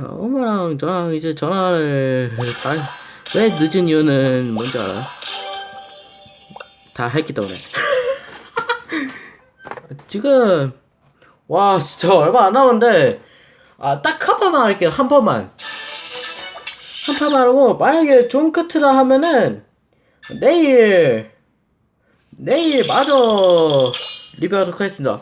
엄마랑 저랑 이제 전화를 다, 왜 늦은 이유는 뭔지 알아? 다 했기 때문에. 지금 와 진짜 얼마 안 남았는데 아딱한 판만 할게요 한 판만 한 판만 하고 만약에 존 커트라 하면은 내일 내일 마저 리뷰하도록 하겠습니다.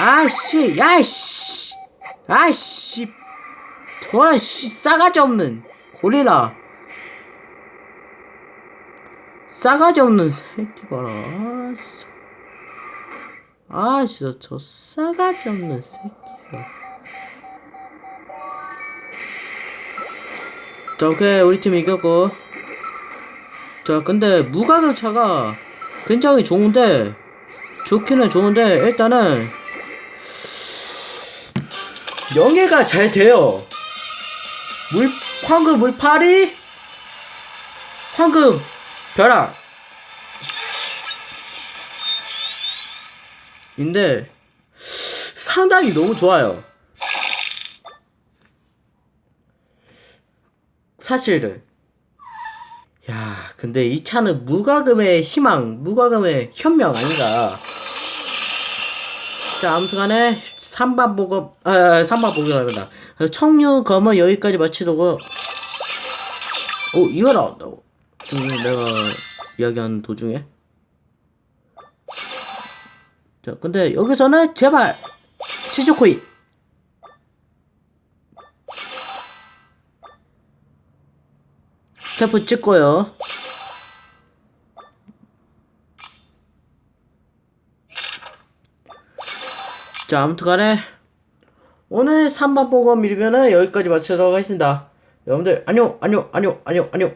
아씨, 야씨, 아씨, 저런 씨 싸가지 없는 고리라. 싸가지 없는 새끼 봐라. 아, 진짜. 아, 진짜 저 싸가지 없는 새끼가. 자, 오케이, 우리 팀 이겼고. 자, 근데 무가격차가 굉장히 좋은데, 좋기는 좋은데, 일단은, 영예가 잘 돼요. 물 황금 물파리 황금 벼락 인데 상당히 너무 좋아요. 사실은 야 근데 이 차는 무과금의 희망 무과금의 현명 아닌가 자 아무튼간에 3반 보급 아 3반 보급이랍니다 청류 검은 여기까지 마치도록 오 이거 나온다고. 음, 내가 이야기하는 도중에. 자 근데 여기서는 제발 시즈코인 스태프 찍고요 자 아무튼간에 오늘 3반 보검 리뷰는 여기까지 마치도록 하겠습니다. 여러분들 안녕 안녕 안녕 안녕 안녕